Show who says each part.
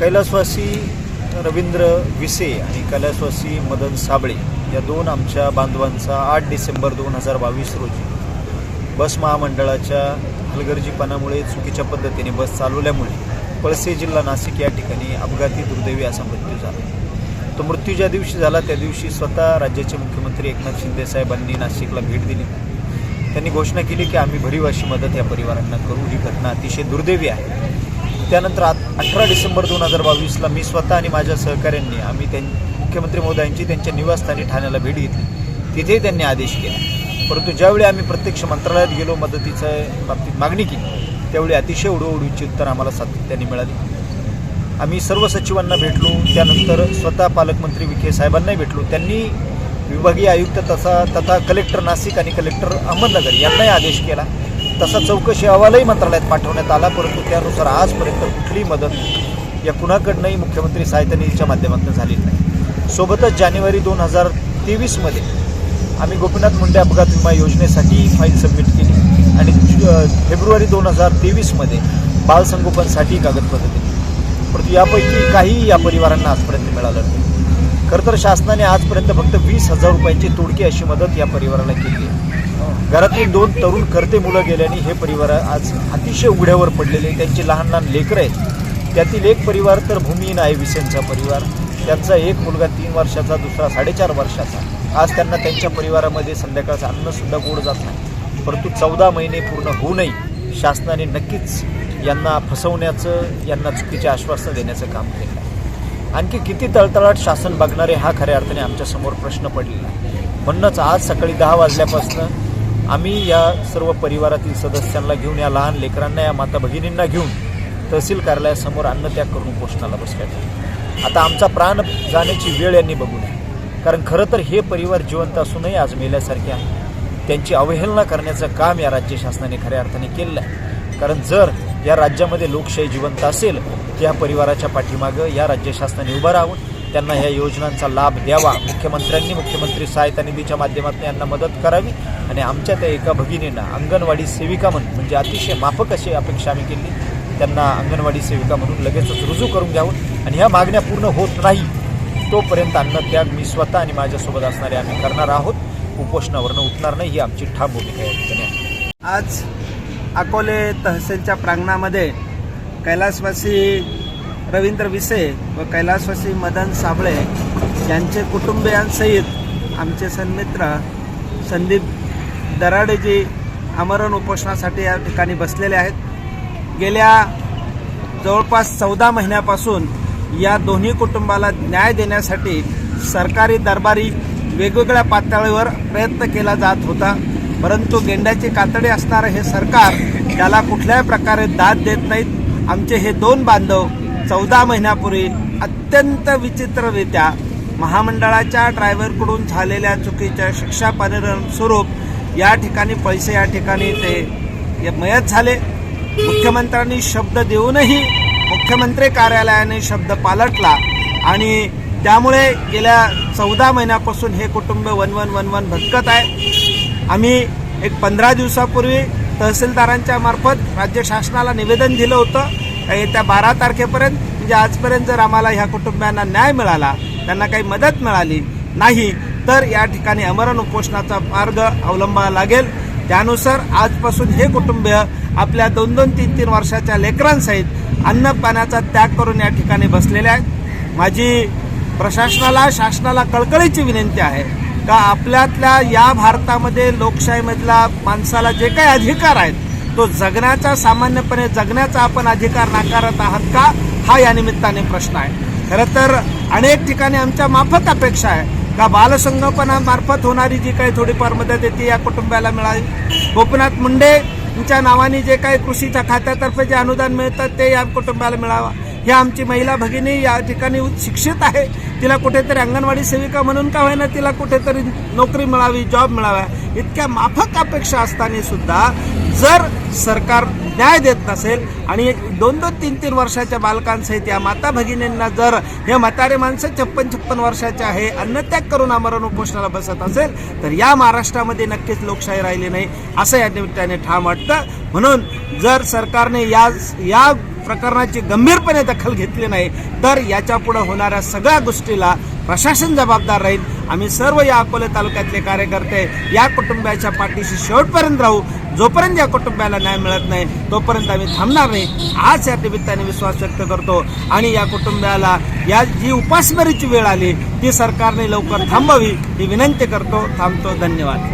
Speaker 1: कैलासवासी रवींद्र विसे आणि कैलासवासी मदन साबळे या दोन आमच्या बांधवांचा आठ डिसेंबर दोन हजार बावीस रोजी बस महामंडळाच्या हलगर्जीपणामुळे चुकीच्या पद्धतीने बस चालवल्यामुळे पळसे जिल्हा नाशिक या ठिकाणी अपघाती दुर्दैवी असा मृत्यू झाला. तो मृत्यू ज्या दिवशी झाला त्या दिवशी स्वतः राज्याचे मुख्यमंत्री एकनाथ शिंदे साहेबांनी नाशिकला भेट दिली. त्यांनी घोषणा केली की आम्ही भरीव अशी मदत या परिवारांना करू. ही घटना अतिशय दुर्दैवी आहे. त्यानंतर अठरा डिसेंबर दोन हजार बावीसला मी स्वतः आणि माझ्या सहकाऱ्यांनी आम्ही त्यां मुख्यमंत्री महोदयांची त्यांच्या निवासस्थानी ठाण्याला भेट घेतली. तिथेही त्यांनी आदेश केला. परंतु ज्यावेळी आम्ही प्रत्यक्ष मंत्रालयात गेलो मदतीच्या बाबतीत मागणी केली त्यावेळी अतिशय उडवडूची उत्तर आम्हाला सातत्याने मिळाली. आम्ही सर्व सचिवांना भेटलो त्यानंतर स्वतः पालकमंत्री विखे साहेबांनाही भेटलो. त्यांनी विभागीय आयुक्त तसा तथा कलेक्टर नाशिक आणि कलेक्टर अहमदनगर यांनाही आदेश केला. तसा चौकशी अहवालही मंत्रालयात पाठवण्यात आला परंतु त्यानुसार आजपर्यंत कुठलीही मदत या कुणाकडनंही मुख्यमंत्री सहायता निधीच्या माध्यमातून झालेली नाही. सोबतच जानेवारी दोन हजार तेवीसमध्ये आम्ही गोपीनाथ मुंडे अपघात विमा योजनेसाठी फाईल सबमिट केली आणि फेब्रुवारी दोन हजार तेवीसमध्ये बालसंगोपनसाठी कागदपत्र दिली. परंतु यापैकी काही या परिवारांना आजपर्यंत मिळालं नाही. खरं तर शासनाने आजपर्यंत फक्त वीस हजार रुपयांची तोडकी अशी मदत या परिवाराला केली आहे. घरातील दोन तरुण करते मुलं गेल्याने हे परिवार आज अतिशय उघड्यावर पडलेले. त्यांची लहान लहान लेकरं आहेत. त्यातील एक परिवार तर भूमिहीन आहे विसेंचा परिवार. त्यांचा एक मुलगा तीन वर्षाचा दुसरा साडेचार वर्षाचा. आज त्यांना त्यांच्या परिवारामध्ये संध्याकाळचं अन्नसुद्धा गोड जात नाही. परंतु चौदा महिने पूर्ण होऊनही शासनाने नक्कीच यांना फसवण्याचं यांना चुकीचे आश्वासन देण्याचं काम केलं आणखी किती तळतळाट शासन बघणारे हा खऱ्या अर्थाने आमच्यासमोर प्रश्न पडलेला म्हणूनच आज सकाळी दहा वाजल्यापासून आम्ही या सर्व परिवारातील सदस्यांना घेऊन या लहान लेकरांना या माता भगिनींना घेऊन तहसील कार्यालयासमोर अन्नत्याग करून उपोषणाला बसल्या आता आमचा प्राण जाण्याची वेळ यांनी बघू नये. कारण खरं तर हे परिवार जिवंत असूनही आज मेल्यासारखे आहे. त्यांची अवहेलना करण्याचं काम या राज्य शासनाने खऱ्या अर्थाने केलेलं आहे. कारण जर या राज्यामध्ये लोकशाही जिवंत असेल तर या परिवाराच्या पाठीमागं या राज्य शासनाने उभं राहावं. त्यांना ह्या योजनांचा लाभ द्यावा. मुख्यमंत्र्यांनी मुख्यमंत्री सहायता निधीच्या माध्यमातून यांना मदत करावी आणि आमच्या त्या एका भगिनींना अंगणवाडी सेविका म्हणून म्हणजे अतिशय माफक अशी अपेक्षा आम्ही केली. त्यांना अंगणवाडी सेविका म्हणून लगेचच रुजू करून घ्यावं आणि ह्या मागण्या पूर्ण होत नाही. तोपर्यंत अन्नत्याग मी स्वतः आणि माझ्यासोबत असणारे आम्ही करणार आहोत. उपोषणावरनं उठणार नाही ही आमची ठाम भूमिका आहे.
Speaker 2: आज अकोले तहसीलच्या प्रांगणामध्ये कैलासवासी रवींद्र विसे व कैलासवासी मदन साबळे यांचे कुटुंबियांसहित आमचे सन्मित्र संदीप दराडेजी आमरण उपोषणासाठी या ठिकाणी बसलेले आहेत. गेल्या जवळपास चौदा महिन्यापासून या दोन्ही कुटुंबाला न्याय देण्यासाठी सरकारी दरबारी वेगवेगळ्या पातळीवर प्रयत्न केला जात होता. परंतु गेंड्याची कातडी असणारं हे सरकार त्याला कुठल्याही प्रकारे दाद देत नाहीत. आमचे हे दोन बांधव चौदा महिन्यापूर्वी अत्यंत विचित्ररित्या महामंडळाच्या ड्रायव्हरकडून झालेल्या चुकीच्या शिक्षा परिणाम स्वरूप या ठिकाणी पैसे या ठिकाणी ते मयत झाले. मुख्यमंत्र्यांनी शब्द देऊनही मुख्यमंत्री कार्यालयाने शब्द पालटला आणि त्यामुळे गेल्या चौदा महिन्यापासून हे कुटुंब वनवन वनवन भटकत आहे. आम्ही एक पंधरा दिवसापूर्वी तहसीलदारांच्या मार्फत राज्य शासनाला निवेदन दिलं होतं. येत्या बारा तारखेपर्यंत म्हणजे आजपर्यंत जर आम्हाला ह्या कुटुंबियांना न्याय मिळाला त्यांना काही मदत मिळाली नाही तर या ठिकाणी अमरण उपोषणाचा मार्ग अवलंबावा लागेल. त्यानुसार आजपासून हे कुटुंबीय आपल्या दोन दोन तीन तीन वर्षाच्या लेकरांसहित अन्न पाण्याचा त्याग करून या ठिकाणी बसलेले आहेत. माझी प्रशासनाला शासनाला कळकळीची विनंती आहे का आपल्यातल्या या भारतामध्ये लोकशाहीमधला माणसाला जे काही अधिकार आहेत तो जगण्याचा सामान्यपणे जगण्याचा आपण अधिकार नाकारत आहात का? हा या निमित्ताने प्रश्न आहे. खरं तर अनेक ठिकाणी आमच्या माफक अपेक्षा आहे का बालसंगोपनामार्फत होणारी जी काही थोडीफार मदत येते या कुटुंबाला मिळावी? गोपीनाथ मुंडे यांच्या नावाने जे काही कृषीच्या खात्यातर्फे जे अनुदान मिळतं ते या कुटुंबाला मिळावं? ह्या आमची महिला भगिनी या ठिकाणी शिक्षित आहे. तिला कुठेतरी अंगणवाडी सेविका म्हणून का होईना तिला कुठेतरी नोकरी मिळावी जॉब मिळावा इतक्या माफक अपेक्षा असताना सुद्धा जर सरकार न्याय देत नसेल आणि दोन दोन तीन तीन वर्षाच्या बालकांसहित या माता भगिनींना जर हे म्हातारे माणसं छप्पन छप्पन वर्षाचे आहे अन्नत्याग करून आमरण उपोषणाला बसत असेल तर या महाराष्ट्रामध्ये नक्कीच लोकशाही राहिली नाही असं या निमित्ताने ठाम वाटतं. म्हणून जर सरकारने या या प्रकरणाची गंभीरपणे दखल घेतली नाही तर याच्यापुढं होणाऱ्या सगळ्या गोष्टीला प्रशासन जबाबदार राहील. आम्ही सर्व या अकोले तालुक्यातले कार्यकर्ते या कुटुंबाच्या पाठीशी शेवटपर्यंत राहू. जोपर्यंत या कुटुंबाला न्याय मिळत नाही तोपर्यंत आम्ही थांबणार नाही. आज या निमित्ताने विश्वास व्यक्त करतो आणि या कुटुंबाला या जी उपासमारीची वेळ आली ती सरकारने लवकर थांबावी ही विनंती करतो. थांबतो. धन्यवाद.